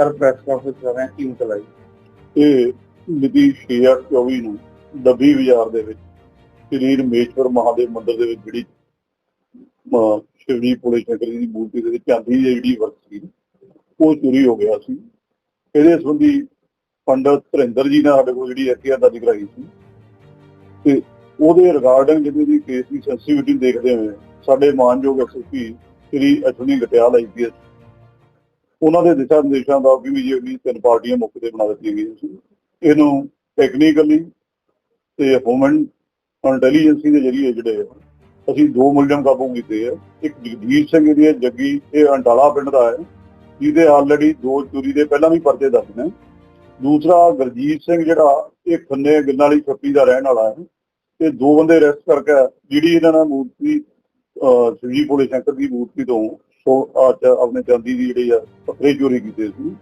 Sir press conference ਕਰ ਰਹੇ ਹਾਂ ਕੀ ਮਸਲਾ ਇਹ ਮਿਤੀ 6/24 ਨੂੰ ਡੱਬੀ ਬਾਜ਼ਾਰ ਦੇ ਵਿੱਚ ਸ੍ਰੀ ਰਮੇਸ਼ਵਰ ਮਹਾਦੇਵ ਮੰਦਿਰ ਦੇ ਵਿੱਚ ਜਿਹੜੀ ਸ਼ਿਵਜੀ ਪੁਲੇ ਸ਼ੰਕਰ ਦੀ ਮੂਰਤੀ ਦੇ ਚਾਂਦੀ ਦੀ ਜਿਹੜੀ ਵਰਕ ਸੀ, ਉਹ ਚੋਰੀ ਹੋ ਗਿਆ ਸੀ। ਇਹਦੇ ਸੰਬੰਧੀ ਪੰਡਤ ਧਰਿੰਦਰ ਜੀ ਨੇ ਸਾਡੇ ਕੋਲ ਜਿਹੜੀ ਐਫਆਈਆਰ ਦਰਜ ਕਰਾਈ ਸੀ। ਤੇ ਉਹਦੇ ਰਿਗਾਰਡਿੰਗ ਜਿਹਦੀ ਦੀ ਕੇਸ ਦੀ ਸੈਂਸਿਟੀਵਿਟੀ ਦੇਖਦੇ ਹੋਏ ਸਾਡੇ ਮਾਨਯੋਗ ਐਸਐਸਪੀ ਸ੍ਰੀ ਅਸ਼ਵਨੀ ਗਟਿਆਲ ਆਈਪੀਐਸ ਉਹਨਾਂ ਦੇ ਦਿਸ਼ਾ ਨਿਰਦੇਸ਼ਾਂ ਦਾ ਵੀ ਜਿਹੜੀ ਤਿੰਨ ਪਾਰਟੀਆਂ ਮੌਕੇ ਤੇ ਬਣਾ ਦਿੱਤੀਆਂ ਗਈਆਂ ਸੀ। ਇਹਨੂੰ ਟੈਕਨੀਕਲੀ ਤੇ ਹਿਊਮਨ ਇੰਟੈਲੀਜੈਂਸੀ ਦੇ ਜਰੀਏ ਜਿਹੜੇ ਅਸੀਂ ਦੋ ਮੁਲਜ਼ਮ ਕਾਬੂ ਕੀਤੇ ਆ। ਇੱਕ ਜਗਦੀਪ ਸਿੰਘ ਦੀ ਹੈ, ਜੱਗੀ, ਇਹ ਅੰਡਾਲਾ ਪਿੰਡ ਦਾ ਹੈ, ਜਿਹਦੇ ਆਲਰੇਡੀ ਦੋ ਚੋਰੀ ਦੇ ਪਹਿਲਾਂ ਵੀ ਪਰਚੇ ਦਰਜ ਨੇ। ਦੂਸਰਾ ਗੁਰਜੀਤ ਸਿੰਘ ਜਿਹੜਾ, ਇਹ ਖੰਨੇ ਗਿੱਲਾਂ ਵਾਲੀ ਛੱਪੀ ਦਾ ਰਹਿਣ ਵਾਲਾ ਹੈ। ਤੇ ਦੋ ਬੰਦੇ ਅਰੈਸਟ ਕਰਕੇ ਜਿਹੜੀ ਇਹਨਾਂ ਨੇ ਮੂਰਤੀ, ਅਹ ਸ਼ਿਵਜੀ ਭੋਲੇ ਸ਼ੰਕਰ ਦੀ ਮੂਰਤੀ ਤੋਂ ਸੋ ਅੱਜ ਆਪਣੇ ਚਾਂਦੀ ਦੀ ਜਿਹੜੀ ਆ ਪੱਥਰੇ ਚੋਰੀ ਕੀਤੇ ਸੀ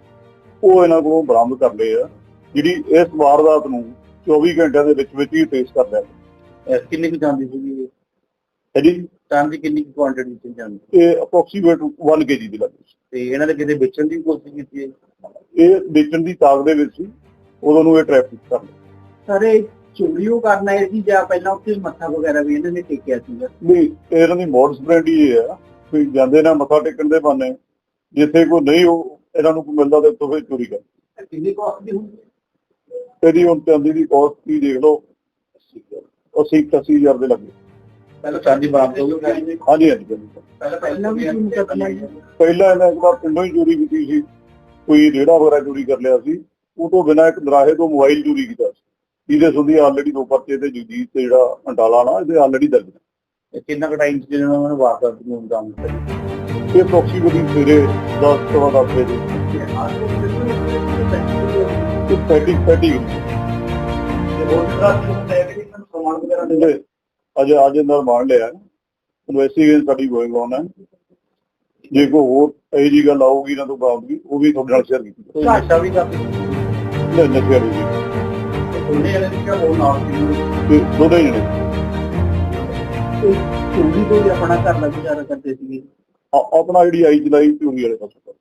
ਉਹ ਇਹਨਾਂ ਕੋਲੋਂ ਬਰਾਮਦ ਕਰ ਲਏ ਆ ਜਿਹੜੀ ਇਸ ਵਾਰਦਾਤ ਨੂੰ 24 ਘੰਟਿਆਂ ਦੇ ਵਿੱਚ ਵਿੱਚ ਹੀ ਟ੍ਰੇਸ ਕਰ ਲਿਆ। ਕਿੰਨੀ ਕੁ ਜਾਂਦੀ ਸੀਗੀ ਇਹ? ਹੈ ਜੀ? ਚਾਂਦੀ ਕਿੰਨੀ ਕੁ ਕੁਆਂਟੀਟੀ ਚ ਜਾਂਦੀ? ਇਹ ਅਪਰੋਕਸੀਮੇਟ 1 ਕੇਜੀ ਦੀ ਲੱਗੀ ਤੇ ਇਹਨਾਂ ਨੇ ਕਿਤੇ ਵੇਚਣ ਦੀ ਕੋਸ਼ਿਸ਼ ਕੀਤੀ ਹੈ? ਸੀ ਇਹ ਵੇਚਣ ਦੀ ਤਾਕ ਦੇ ਵਿੱਚ ਸੀ ਉਦੋਂ ਨੂੰ ਇਹ ਟ੍ਰੈਫਿਕ ਕਰ ਲਿਆ। ਸਰ ਇਹ ਚੋਰੀ ਉਹ ਕਰਨਾ ਹੈ ਸੀ ਜਾਂ ਪਹਿਲਾਂ ਉੱਥੇ ਮੱਥਾ ਵਗੈਰਾ ਵੀ ਇਹਨਾਂ ਨੇ ਟੇਕਿਆ ਸੀਗਾ? ਵੀ ਇਹਨਾਂ ਦੀ ਮੋਡਸ ਬ੍ਰਾਂਡ ਹੀ ਇਹ ਵੀ ਜਾਂਦੇ ਨੇ ਮੱਥਾ ਟੇਕਣ ਦੇ ਬਹਾਨੇ ਜਿੱਥੇ ਕੋਈ ਨਹੀਂ ਉਹ ਇਹਨਾਂ ਨੂੰ ਕੋਈ ਮਿਲਦਾ ਤੇ ਉੱਥੋਂ ਫਿਰ ਚੋਰੀ ਕਰ ਕਿੰਨੀ ਕਾਸਟ ਦੀ ਹੁੰਦੀ ਇਹਦੀ ਹੁਣ ਚਾਂਦੀ ਦੀ ਕਾਸਟ ਕੀ ਦੇਖ ਲਓ 80 80000 ਦੇ ਲੱਗੇ। ਪਹਿਲਾਂ ਚਾਂਦੀ ਬਰਾਮਦ ਹੋ ਗਈ ਹਾਂਜੀ ਹਾਂਜੀ ਹਾਂਜੀ। ਪਹਿਲਾਂ ਪਹਿਲਾਂ ਵੀ ਕੀ ਮੁਕੱਦਮਾ ਹੈ ਪਹਿਲਾਂ ਇਹਨਾਂ ਇੱਕ ਵਾਰ ਪਿੰਡੋਂ ਹੀ ਚੋਰੀ ਕੀਤੀ ਸੀ। ਕੋਈ ਰੇੜਾ ਵਗੈਰਾ ਚੋਰੀ ਕਰ ਲਿਆ ਸੀ। ਉਹ ਤੋਂ ਬਿਨਾਂ ਇੱਕ ਦਰਾਹੇ ਤੋਂ ਮੋਬਾਈਲ ਚੋਰੀ ਕੀਤਾ ਸੀ। ਇਹਦੇ ਸੰਦੀ ਆਲਰੇਡੀ ਦੋ ਪਰਚੇ ਤੇ ਜਗਜੀਤ ਤੇ ਜਿਹੜਾ ਅੰਟਾਲਾ ਨਾ ਇਹਦੇ ਆਲਰੇਡੀ ਦਰਜ ਕਿੰਨਾ ਕੁ ਟਾਈਮ ਚ ਜਿਹਨਾਂ ਨੇ ਵਾਰਦਾਤ ਨੂੰ ਅੰਜਾਮ ਦਿੱਤਾ ਇਹ ਪ੍ਰੋਕਸੀਮੇਟਲੀ ਸਵੇਰੇ 10 ਤੋਂ 10 ਵਜੇ। ਤੇ ਪੈਟੀ ਪੈਟੀ ਜਿਹੜੇ ਅਜੇ ਅੱਜ ਅੰਦਰ ਮਾਰ ਲਿਆ ਇਨਵੈਸਟੀਗੇਸ਼ਨ ਸਾਡੀ ਗੋਇੰਗ ਔਨ ਹੈ। ਜੇ ਕੋਈ ਹੋਰ ਇਹੋ ਜੀ ਗੱਲ ਆਊਗੀ ਨਾ ਤੋਂ ਬਾਅਦ ਉਹ ਵੀ ਤੁਹਾਡੇ ਨਾਲ ਸ਼ੇਅਰ ਕੀਤੀ ਨਸ਼ਾ ਵੀ ਕਰਦੇ? ਨਹੀਂ ਨਸ਼ੇ ਵਾਲੀ ਜੀ ਉਹਨੇ ਇਹਨੇ ਕਿਹਾ ਉਹ ਨਾਲ ਸੀ। ਤੇ ਦੋਨੇ ਜਣੇ। ਚੋਰੀ ਤੋਂ ਵੀ ਆਪਣਾ ਘਰ ਦਾ ਗੁਜ਼ਾਰਾ ਕਰਦੇ ਸੀਗੇ। ਆਪਣਾ ਜਿਹੜੀ ਆਈ ਚਲਾਈ ਚੋਰੀ ਵਾਲੇ ਪਾਸੇ।